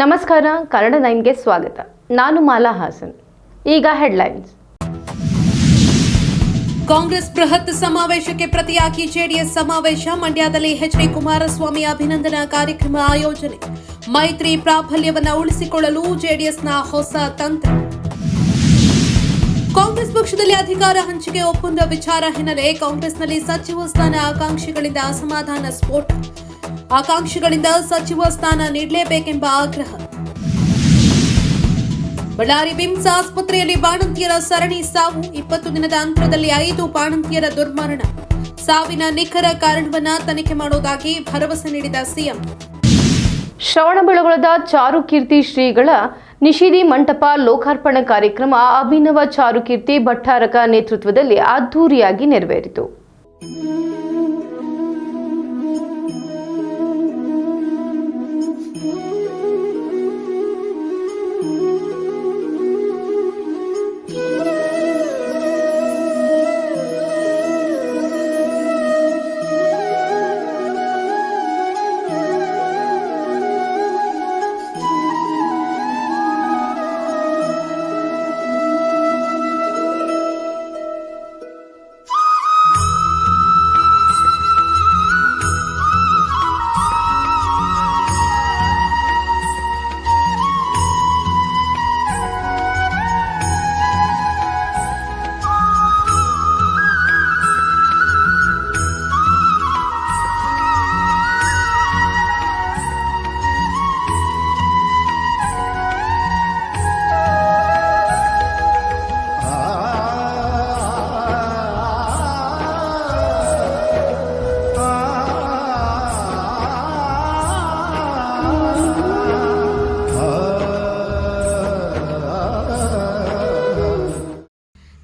ನಮಸ್ಕಾರ, ಕನ್ನಡ ನೈನ್ಗೆ ಸ್ವಾಗತ. ನಾನು ಮಾಲಾ ಹಾಸನ್. ಈಗ ಹೆಡ್ಲೈನ್ಸ್ ಕಾಂಗ್ರೆಸ್ ಬೃಹತ್ ಸಮಾವೇಶಕ್ಕೆ ಪ್ರತಿಯಾಗಿ ಜೆಡಿಎಸ್ ಸಮಾವೇಶ, ಮಂಡ್ಯದಲ್ಲಿ ಎಚ್ಡಿ ಕುಮಾರಸ್ವಾಮಿ ಅಭಿನಂದನಾ ಕಾರ್ಯಕ್ರಮ ಆಯೋಜನೆ. ಮೈತ್ರಿ ಪ್ರಾಬಲ್ಯವನ್ನು ಉಳಿಸಿಕೊಳ್ಳಲು ಜೆಡಿಎಸ್ನ ಹೊಸ ತಂತ್ರ. ಕಾಂಗ್ರೆಸ್ ಪಕ್ಷದಲ್ಲಿ ಅಧಿಕಾರ ಹಂಚಿಕೆ ಒಪ್ಪಂದ ವಿಚಾರ ಹಿನ್ನೆಲೆ ಕಾಂಗ್ರೆಸ್ನಲ್ಲಿ ಸಚಿವ ಸ್ಥಾನ ಆಕಾಂಕ್ಷಿಗಳಿಂದ ಅಸಮಾಧಾನ ಸ್ಫೋಟ. ಆಕಾಂಕ್ಷಿಗಳಿಂದ ಸಚಿವ ಸ್ಥಾನ ನೀಡಲೇಬೇಕೆಂಬ ಆಗ್ರಹ. ಬಳ್ಳಾರಿ ಬಿಮ್ಸ್ ಆಸ್ಪತ್ರೆಯಲ್ಲಿ ಬಾಣಂತಿಯರ ಸರಣಿ ಸಾವು ಇಪ್ಪತ್ತು ದಿನದ ಅಂತರದಲ್ಲಿ ಐದು ಬಾಣಂತಿಯರ ದುರ್ಮರಣ. ಸಾವಿನ ನಿಖರ ಕಾರಣವನ್ನ ತನಿಖೆ ಮಾಡುವುದಾಗಿ ಭರವಸೆ ನೀಡಿದ ಸಿಎಂ. ಶ್ರವಣಬೆಳಗೊಳದ ಚಾರುಕೀರ್ತಿ ಶ್ರೀಗಳ ನಿಷಿದಿ ಮಂಟಪ ಲೋಕಾರ್ಪಣ ಕಾರ್ಯಕ್ರಮ ಅಭಿನವ ಚಾರುಕೀರ್ತಿ ಭಟ್ಟಾರಕ ನೇತೃತ್ವದಲ್ಲಿ ಅದ್ಧೂರಿಯಾಗಿ ನೆರವೇರಿತು.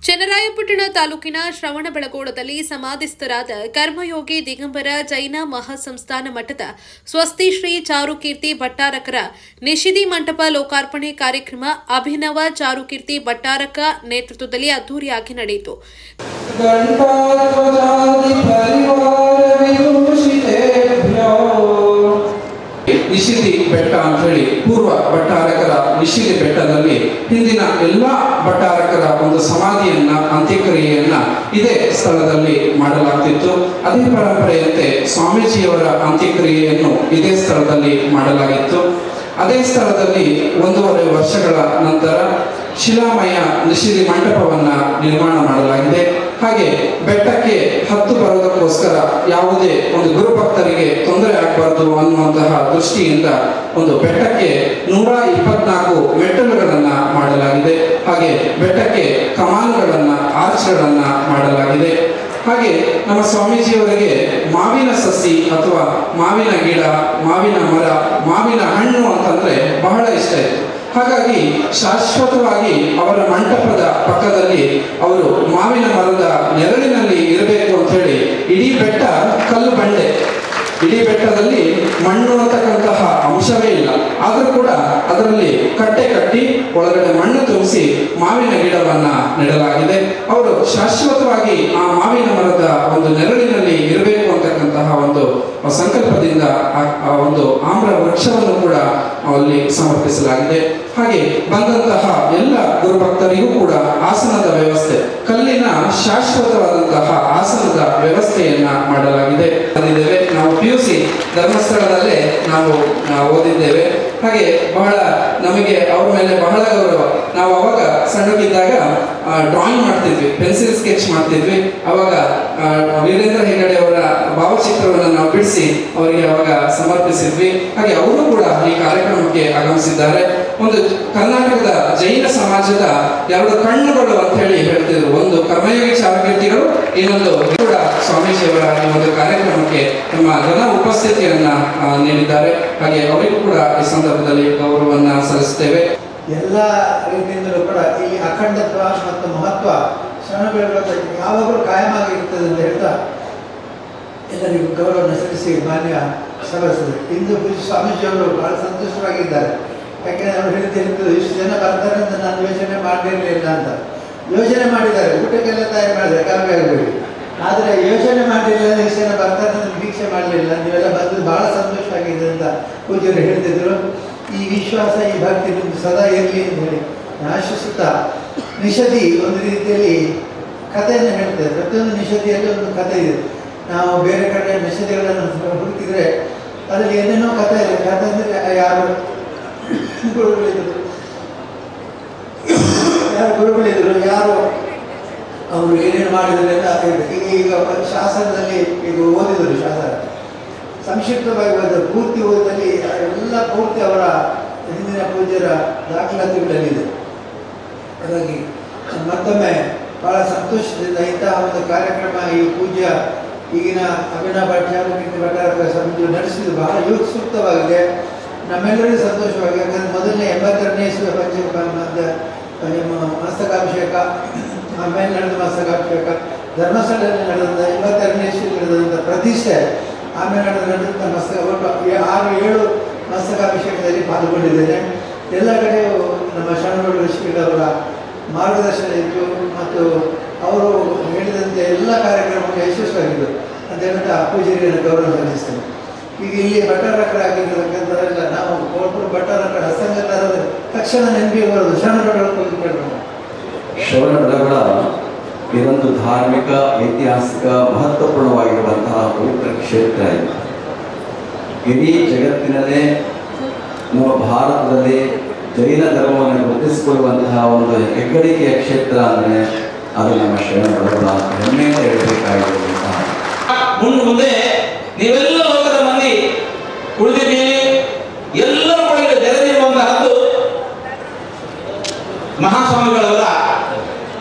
ಚನ್ನರಾಯಪಟ್ಟಣ ತಾಲೂಕಿನ ಶ್ರವಣಬೆಳಗೋಳದಲ್ಲಿ ಸಮಾಧಿಸ್ಥರಾದ ಕರ್ಮಯೋಗಿ ದಿಗಂಬರ ಜೈನ ಮಹಾಸಂಸ್ಥಾನ ಮಠದ ಸ್ವಸ್ತಿ ಶ್ರೀ ಚಾರುಕೀರ್ತಿ ಭಟ್ಟಾರಕರ ನಿಷಿದಿ ಮಂಟಪ ಲೋಕಾರ್ಪಣೆ ಕಾರ್ಯಕ್ರಮ ಅಭಿನವ ಚಾರುಕೀರ್ತಿ ಭಟ್ಟಾರಕ ನೇತೃತ್ವದಲ್ಲಿ ಅದ್ದೂರಿಯಾಗಿ ನಡೆಯಿತು. ನಿಶಿತಿ ಬೆಟ್ಟ ಅಂತ ಹೇಳಿ ಪೂರ್ವ ಭಟ್ಟಾರಕರ ನಿಶಿತಿ ಬೆಟ್ಟದಲ್ಲಿ ಹಿಂದಿನ ಎಲ್ಲ ಭಟ್ಟಾರಕರ ಒಂದು ಸಮಾಧಿಯನ್ನ, ಅಂತ್ಯಕ್ರಿಯೆಯನ್ನ ಇದೇ ಸ್ಥಳದಲ್ಲಿ ಮಾಡಲಾಗ್ತಿತ್ತು. ಅದೇ ಪರಂಪರೆಯಂತೆ ಸ್ವಾಮೀಜಿಯವರ ಅಂತ್ಯಕ್ರಿಯೆಯನ್ನು ಇದೇ ಸ್ಥಳದಲ್ಲಿ ಮಾಡಲಾಗಿತ್ತು. ಅದೇ ಸ್ಥಳದಲ್ಲಿ ಒಂದೂವರೆ ವರ್ಷಗಳ ನಂತರ ಶಿಲಾಮಯ ನಿಶಿಲಿ ಮಂಟಪವನ್ನ ನಿರ್ಮಾಣ ಮಾಡಲಾಗಿದೆ. ಹಾಗೆ ಬೆಟ್ಟಕ್ಕೆ ಹತ್ತು ಬರೋದಕ್ಕೋಸ್ಕರ ಯಾವುದೇ ಒಂದು ಗುರುಭಕ್ತರಿಗೆ ತೊಂದರೆ ಆಗಬಾರದು ಅನ್ನುವಂತಹ ದೃಷ್ಟಿಯಿಂದ ಒಂದು ಬೆಟ್ಟಕ್ಕೆ ನೂರ ಇಪ್ಪತ್ನಾಲ್ಕು ಮೆಟ್ಟಲುಗಳನ್ನ ಮಾಡಲಾಗಿದೆ. ಹಾಗೆ ಬೆಟ್ಟಕ್ಕೆ ಕಮಾನುಗಳನ್ನು ಆರ್ಚ್ಗಳನ್ನು ಮಾಡಲಾಗಿದೆ. ಹಾಗೆ ನಮ್ಮ ಸ್ವಾಮೀಜಿಯವರಿಗೆ ಮಾವಿನ ಸಸಿ ಅಥವಾ ಮಾವಿನ ಗಿಡ, ಮಾವಿನ ಮರ, ಮಾವಿನ ಹಣ್ಣು ಅಂತಂದ್ರೆ ಬಹಳ ಇಷ್ಟ ಇತ್ತು. ಹಾಗಾಗಿ ಶಾಶ್ವತವಾಗಿ ಅವರ ಮಂಟಪದ ಪಕ್ಕದಲ್ಲಿ ಅವರು ಮಾವಿನ ಮರದ ನೆರಳಿನಲ್ಲಿ ಇರಬೇಕು ಅಂತ ಹೇಳಿ ಇಡೀ ಬೆಟ್ಟ ಕಲ್ಲು ಬಂಡೆ. ಇಡೀ ಬೆಟ್ಟದಲ್ಲಿ ಮಣ್ಣು ಅಂತಕ್ಕಂತಹ ಅಂಶವೇ ಇಲ್ಲ. ಆದರೂ ಕೂಡ ಅದರಲ್ಲಿ ಕಟ್ಟೆ ಕಟ್ಟಿ ಒಳಗಡೆ ಮಣ್ಣು ತುಂಬಿಸಿ ಮಾವಿನ ಗಿಡವನ್ನ ನೆಡಲಾಗಿದೆ. ಅವರು ಶಾಶ್ವತವಾಗಿ ಆ ಮಾವಿನ ಮರದ ಒಂದು ನೆರಳಿನಲ್ಲಿ ಇರಬೇಕು ಅಂತಕ್ಕಂತಹ ಒಂದು ಸಂಕಲ್ಪದಿಂದ ಆ- ಆ ಒಂದು ಆಮ್ರ ವೃಕ್ಷವನ್ನು ಕೂಡ ಅಲ್ಲಿ ಸಮರ್ಪಿಸಲಾಗಿದೆ. ಹಾಗೆ ಬಂದಂತಹ ಎಲ್ಲ ಗುರುಭಕ್ತರಿಗೂ ಕೂಡ ಆಸನದ ವ್ಯವಸ್ಥೆ, ಕಲ್ಲಿನ ಶಾಶ್ವತವಾದಂತಹ ಆಸನದ ವ್ಯವಸ್ಥೆಯನ್ನ ಮಾಡಲಾಗಿದೆ. ನಾವು ಪಿ ಯು ಸಿ ಧರ್ಮಸ್ಥಳದಲ್ಲೇ ನಾವು ಓದಿದ್ದೇವೆ. ಹಾಗೆ ಬಹಳ ನಮಗೆ ಅವ್ರ ಮೇಲೆ ಬಹಳ ಗೌರವ. ನಾವು ಅವಾಗ ಸಣ್ಣಗಿದ್ದಾಗ ಡ್ರಾಯಿಂಗ್ ಮಾಡ್ತಿದ್ವಿ ಪೆನ್ಸಿಲ್ ಸ್ಕೆಚ್ ಮಾಡ್ತಿದ್ವಿ. ಅವಾಗ ವೀರೇಂದ್ರ ಹೆಗಡೆ ಅವರ ಭಾವಚಿತ್ರವನ್ನು ನಾವು ಬಿಡಿಸಿ ಅವರಿಗೆ ಅವಾಗ ಸಮರ್ಪಿಸಿದ್ವಿ. ಹಾಗೆ ಅವರು ಕೂಡ ಈ ಕಾರ್ಯಕ್ರಮಕ್ಕೆ ಆಗಮಿಸಿದ್ದಾರೆ. ಒಂದು ಕರ್ನಾಟಕದ ಜೈನ ಸಮಾಜದ ಎರಡು ಕಣ್ಣುಗಳು ಅಂತ ಹೇಳಿ ಹೇಳ್ತಿದ್ರು. ಒಂದು ಕರ್ಮಯೋಗಿ ಚಾರುಕೀರ್ತಿಗಳು ಇನ್ನೊಂದು ಕೂಡ ಸ್ವಾಮೀಜಿಯವರ ಈ ಒಂದು ಕಾರ್ಯಕ್ರಮಕ್ಕೆ ನಮ್ಮ ಘನ ಉಪಸ್ಥಿತಿಯನ್ನ ನೀಡಿದ್ದಾರೆ. ಹಾಗೆ ಅವರಿಗೂ ಕೂಡ ಈ ಸಂದರ್ಭದಲ್ಲಿ ಗೌರವವನ್ನ ಸಲ್ಲಿಸುತ್ತೇವೆ. ಎಲ್ಲ ರೀತಿಯಿಂದಲೂ ಕೂಡ ಈ ಅಖಂಡತ್ವ ಮತ್ತು ಮಹತ್ವ ಶ್ರವಣಬೆಳಗೊಳ ಯಾವಾಗಲೂ ಕಾಯಮಾಗಿರುತ್ತದೆ ಅಂತ ಹೇಳ್ತಾ ಎಲ್ಲರಿಗೂ ಗೌರವವನ್ನು ಸಲ್ಲಿಸಿ ಮಾನ್ಯ ಸಲ್ಲಿಸಿದೆ ಇಂದು ಪೂಜೆ ಸ್ವಾಮೀಜಿಯವರು ಬಹಳ ಸಂತುಷ್ಟರಾಗಿದ್ದಾರೆ ಯಾಕೆಂದ್ರೆ ಅವರು ಹೇಳ್ತಿರ್ತದೆ ಇಷ್ಟು ಜನ ಬರ್ತಾರೆ ಅಂತ ನಾನು ಯೋಚನೆ ಮಾಡಿರಲಿಲ್ಲ ಅಂತ. ಯೋಚನೆ ಮಾಡಿದ್ದಾರೆ. ಊಟಕ್ಕೆಲ್ಲ ತಯಾರು ಮಾಡಿದ್ದಾರೆ. ಆಗಬೇಡಿ. ಆದರೆ ಯೋಚನೆ ಮಾಡಲಿಲ್ಲ ಯಕ್ಷಗಾನ ಬರ್ತಾರೆ ನಿರೀಕ್ಷೆ ಮಾಡಲಿಲ್ಲ. ನೀವೆಲ್ಲ ಬಂದು ಬಹಳ ಸಂತೋಷ ಆಗಿದೆ ಅಂತ ಪೂಜ್ಯರು ಹೇಳ್ತಿದ್ರು. ಈ ವಿಶ್ವಾಸ, ಈ ಭಕ್ತಿ ನಿಮ್ದು ಸದಾ ಇರಲಿ ಅಂತ ಹೇಳಿ ಆಶಿಸುತ್ತಾ, ನಿಷದಿ ಒಂದು ರೀತಿಯಲ್ಲಿ ಕಥೆಯನ್ನು ಹೇಳ್ತದೆ ಪ್ರತಿಯೊಂದು ನಿಷದಿಯಲ್ಲಿ ಒಂದು ಕಥೆ ಇದೆ. ನಾವು ಬೇರೆ ಕಡೆ ನಿಷದಿಗಳನ್ನು ಹುಡುಕಿದ್ರೆ ಅದರಲ್ಲಿ ಏನೇನೋ ಕಥೆ ಇದೆ. ಕಥೆ ಅಂದರೆ ಯಾರು? ಗುರುಗಳಿದ್ರು. ಯಾರು ಗುರುಗಳಿದ್ರು? ಯಾರು? ಅವರು ಏನೇನು ಮಾಡಿದ್ದಾರೆ ಅಂತ ಇದೆ. ಈಗ ಈಗ ಶಾಸನದಲ್ಲಿ ಈಗ ಓದಿದರು ಶಾಸನ. ಸಂಕ್ಷಿಪ್ತವಾಗಿ ಬಂದ ಪೂರ್ತಿ ಓದಿದಲ್ಲಿ ಎಲ್ಲ ಪೂರ್ತಿ ಅವರ ಹಿಂದಿನ ಪೂಜ್ಯರ ದಾಖಲಾತಿಗಳಲ್ಲಿದೆ. ಹಾಗಾಗಿ ಮತ್ತೊಮ್ಮೆ ಬಹಳ ಸಂತೋಷದಿಂದ ಇಂತಹ ಒಂದು ಕಾರ್ಯಕ್ರಮ ಈ ಪೂಜ್ಯ ಈಗಿನ ಅಭಿನವ ಭಟ್ಟಿ ಭಟ್ಟಾರಕ ಸಮಿತಿ ನಡೆಸಿದ್ದು ಬಹಳ ಯೋಗ ಸೂಕ್ತವಾಗಿದೆ ನಮ್ಮೆಲ್ಲರಿಗೂ ಸಂತೋಷವಾಗಿದೆ. ಯಾಕಂದರೆ ಮೊದಲನೇ ಎಂಬತ್ತೆರಡನೇ ಇಸ್ವಿ ಪಂಚ ಮಸ್ತಕಾಭಿಷೇಕ. ಆಮೇಲೆ ನಡೆದ ಮಸ್ತಕಾಭಿಷೇಕ ಧರ್ಮಸ್ಥಳದಲ್ಲಿ ನಡೆದ ಎಂಬತ್ತೆರಡನೇ ಇಸ್ವಿ ನಡೆದಂಥ ಪ್ರತಿಷ್ಠೆ, ಆಮೇಲೆ ನಡೆದ ನಡೆದಂಥ ಮಸ್ತಕ ಆರು, ಏಳು ಮಸ್ತಕಾಭಿಷೇಕದಲ್ಲಿ ಪಾಲ್ಗೊಂಡಿದ್ದೇನೆ. ಎಲ್ಲ ಕಡೆಯೂ ನಮ್ಮ ಶರಣಗಳು ಋಷಿಗಳವರ ಮಾರ್ಗದರ್ಶನ ಇತ್ತು ಮತ್ತು ಅವರು ಹೇಳಿದಂತೆ ಎಲ್ಲ ಕಾರ್ಯಕ್ರಮಕ್ಕೆ ಯಶಸ್ವಿಯಾಗಿದ್ದರು. ಅಂತ ಪೂಜಾರಿಯನ್ನು ಗೌರವ ಸಲ್ಲಿಸ್ತೇನೆ. ಈಗ ಇಲ್ಲಿ ಭಟ್ಟಾರಕರಾಗಿರ್ತಕ್ಕಂಥವರೆಲ್ಲ ನಾವು ಭಟ್ಟಾರಕರ ಹಸ್ತಂಗತರದ ತಕ್ಷಣ ನೆನಪಿಗೆ ಬರೋದು ಶರಣಗಳು ಶ್ರವಣ ಬೆಳಗೊಳ ಇದೊಂದು ಧಾರ್ಮಿಕ, ಐತಿಹಾಸಿಕ, ಮಹತ್ವಪೂರ್ಣವಾಗಿರುವಂತಹ ಪವಿತ್ರ ಕ್ಷೇತ್ರ ಇದೆ. ಇಡೀ ಜಗತ್ತಿನಲ್ಲೇ ನಮ್ಮ ಭಾರತದಲ್ಲಿ ಜೈನ ಧರ್ಮವನ್ನು ಗುರುತಿಸಿಕೊಳ್ಳುವಂತಹ ಒಂದು ಹೆಗ್ಗಳಿಕೆಯ ಕ್ಷೇತ್ರ ಅಂದರೆ ಅದು ನಮ್ಮ ಶ್ರವಣ ಬೆಳಗೊಳ ಹೆಮ್ಮೆಯಿಂದ ಹೇಳಬೇಕಾಗಿರುವಂತಹ ಮುಂದೆ ನೀವೆಲ್ಲ ಲೋಕದ ಮಂದಿ ಉಳಿದಿದ್ದೀರಿ.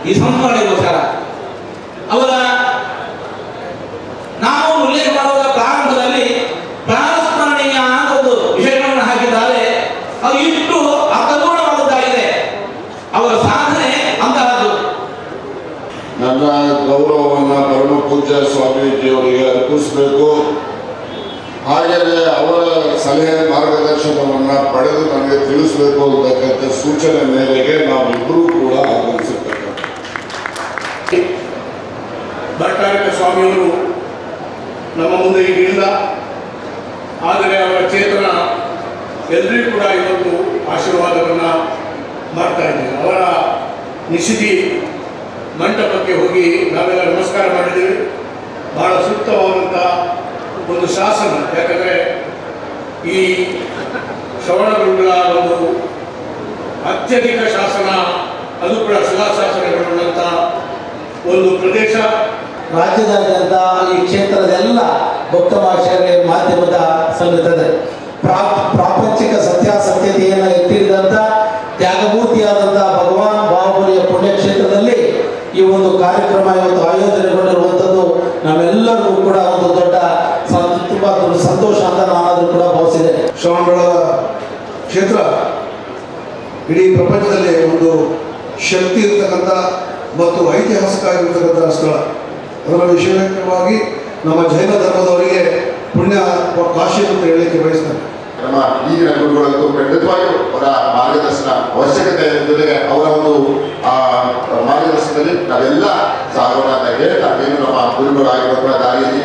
ಈ ಸಂಸ್ಮರಣೆಗೋಸ್ಕರ ಅವರ ನಾವು ಉಲ್ಲೇಖ ಮಾಡುವ ಪ್ರಾರಂಭದಲ್ಲಿ ಪ್ರಾಣಸ್ಮರಣೀಯ ಅಂತ ಒಂದು ವಿಷಯಗಳನ್ನು ಹಾಕಿದ್ದಾರೆ. ಅದು ಇಷ್ಟು ಅರ್ಥಪೂರ್ಣವಾದದ್ದಾಗಿದೆ. ಅವರ ಸಾಧನೆ ಅಂತಹದ್ದು. ನನ್ನ ಗೌರವವನ್ನು ಪರಮ ಪೂಜ್ಯ ಸ್ವಾಮೀಜಿಯವರಿಗೆ ಅರ್ಪಿಸಬೇಕು. ಹಾಗೆಯೇ ಅವರ ಸಲಹೆ ಮಾರ್ಗದರ್ಶನವನ್ನು ಪಡೆದು ನನಗೆ ತಿಳಿಸಬೇಕು ಅಂತಕ್ಕಂಥ ಸೂಚನೆ ಮೇರೆಗೆ ನಾವಿಬ್ಬರೂ ಕೂಡ ಆಗಮಿಸಿರ್ತಕ್ಕಂಥ ಭಟ್ಟಾರಕ ಸ್ವಾಮಿಯವರು ನಮ್ಮ ಮುಂದೆ ಈಗ ಇಲ್ಲ. ಆದರೆ ಅವರ ಚೇತನ ಎಲ್ಲರಿಗೂ ಕೂಡ ಇವತ್ತು ಆಶೀರ್ವಾದವನ್ನು ಮಾಡ್ತಾ ಇದ್ದೀವಿ. ಅವರ ನಿಶಿಧಿ ಮಂಟಪಕ್ಕೆ ಹೋಗಿ ನಾವೆಲ್ಲ ನಮಸ್ಕಾರ ಮಾಡಿದ್ದೀವಿ. ಬಹಳ ಸೂಕ್ತವಾದಂಥ ಒಂದು ಶಾಸನ. ಯಾಕಂದರೆ ಈ ಶ್ರವಣಗುರುಗಳ ಒಂದು ಅತ್ಯಧಿಕ ಶಾಸನ, ಅದು ಕೂಡ ಶಿಲಾಶಾಸನಗಳುಳ್ಳಂಥ ಒಂದು ಪ್ರದೇಶ. ರಾಜ್ಯದಾದ್ಯಂತ ಈ ಕ್ಷೇತ್ರದೆಲ್ಲ ಭಕ್ತ ಭಾಷೆಯಲ್ಲಿ ಮಾಧ್ಯಮದ ಪ್ರಾ- ಪ್ರಾಪಂಚಿಕ ಸತ್ಯಾಸತ್ಯತೆಯನ್ನು ಎತ್ತಿರಿದಂಥ ತ್ಯಾಗಮೂರ್ತಿಯಾದಂಥ ಭಗವಾನ್ ಬಾಹುಬಲಿಯ ಪುಣ್ಯಕ್ಷೇತ್ರದಲ್ಲಿ ಈ ಒಂದು ಕಾರ್ಯಕ್ರಮ ಇವತ್ತು ಆಯೋಜನೆಗೊಂಡಿರುವಂಥದ್ದು ನಾವೆಲ್ಲರಿಗೂ ಕೂಡ ಒಂದು ದೊಡ್ಡ ದೊಡ್ಡ ಸಂತೋಷ ಅಂತ ನಾನಾದರೂ ಕೂಡ ಭಾವಿಸಿದ್ದೇನೆ. ಶ್ರವಣಬೆಳಗೊಳ ಕ್ಷೇತ್ರ ಇಡೀ ಪ್ರಪಂಚದಲ್ಲಿ ಒಂದು ಶಕ್ತಿ ಇರತಕ್ಕಂಥ ಮತ್ತು ಐತಿಹಾಸಿಕ ಆಗಿರ್ತಕ್ಕಂಥ ಸ್ಥಳ. ಅದರ ವಿಶೇಷವಾಗಿ ನಮ್ಮ ಜೈನ ಧರ್ಮದವರಿಗೆ ಪುಣ್ಯ ಕಾಶಿ ಅಂತ ಹೇಳಲಿಕ್ಕೆ ಬಯಸ್ತಾರೆ ನಮ್ಮ ಈಗಿನ ಗುರುಗಳಂತೂ ಖಂಡಿತವಾಗಿಯೂ ಅವರ ಮಾರ್ಗದರ್ಶನ ಅವಶ್ಯಕತೆ ಜೊತೆಗೆ ಅವರ ಒಂದು ಆ, ಮಾರ್ಗದರ್ಶನದಲ್ಲಿ ನಾವೆಲ್ಲ ಸಾಗೋಣ ಅಂತ ಹೇಳ್ತಾ ಏನು ನಮ್ಮ ಗುರುಗಳಾಗಿರುವಂತಹ ದಾರಿಯಲ್ಲಿ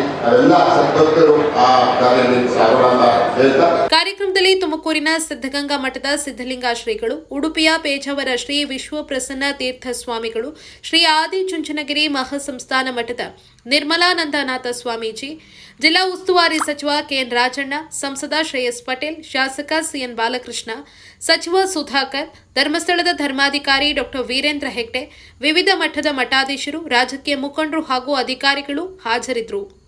ಕಾರ್ಯಕ್ರಮದಲ್ಲಿ ತುಮಕೂರಿನ ಸಿದ್ಧಗಂಗಾ ಮಠದ ಸಿದ್ಧಲಿಂಗ ಶ್ರೀಗಳು ಉಡುಪಿಯ ಪೇಜಾವರ ಶ್ರೀ ವಿಶ್ವಪ್ರಸನ್ನ ತೀರ್ಥ ಸ್ವಾಮಿಗಳು ಶ್ರೀ ಆದಿಚುಂಚನಗಿರಿ ಮಹಾಸಂಸ್ಥಾನ ಮಠದ ನಿರ್ಮಲಾನಂದನಾಥ ಸ್ವಾಮೀಜಿ, ಜಿಲ್ಲಾ ಉಸ್ತುವಾರಿ ಸಚಿವ ಕೆಎನ್ ರಾಜಣ್ಣ, ಸಂಸದ ಶ್ರೇಯಸ್ ಪಟೇಲ್, ಶಾಸಕ ಸಿಎನ್ ಬಾಲಕೃಷ್ಣ, ಸಚಿವ ಸುಧಾಕರ್, ಧರ್ಮಸ್ಥಳದ ಧರ್ಮಾಧಿಕಾರಿ ಡಾಕ್ಟರ್ ವೀರೇಂದ್ರ ಹೆಗ್ಡೆ, ವಿವಿಧ ಮಠದ ಮಠಾಧೀಶರು, ರಾಜಕೀಯ ಮುಖಂಡರು ಹಾಗೂ ಅಧಿಕಾರಿಗಳು ಹಾಜರಿದ್ದರು.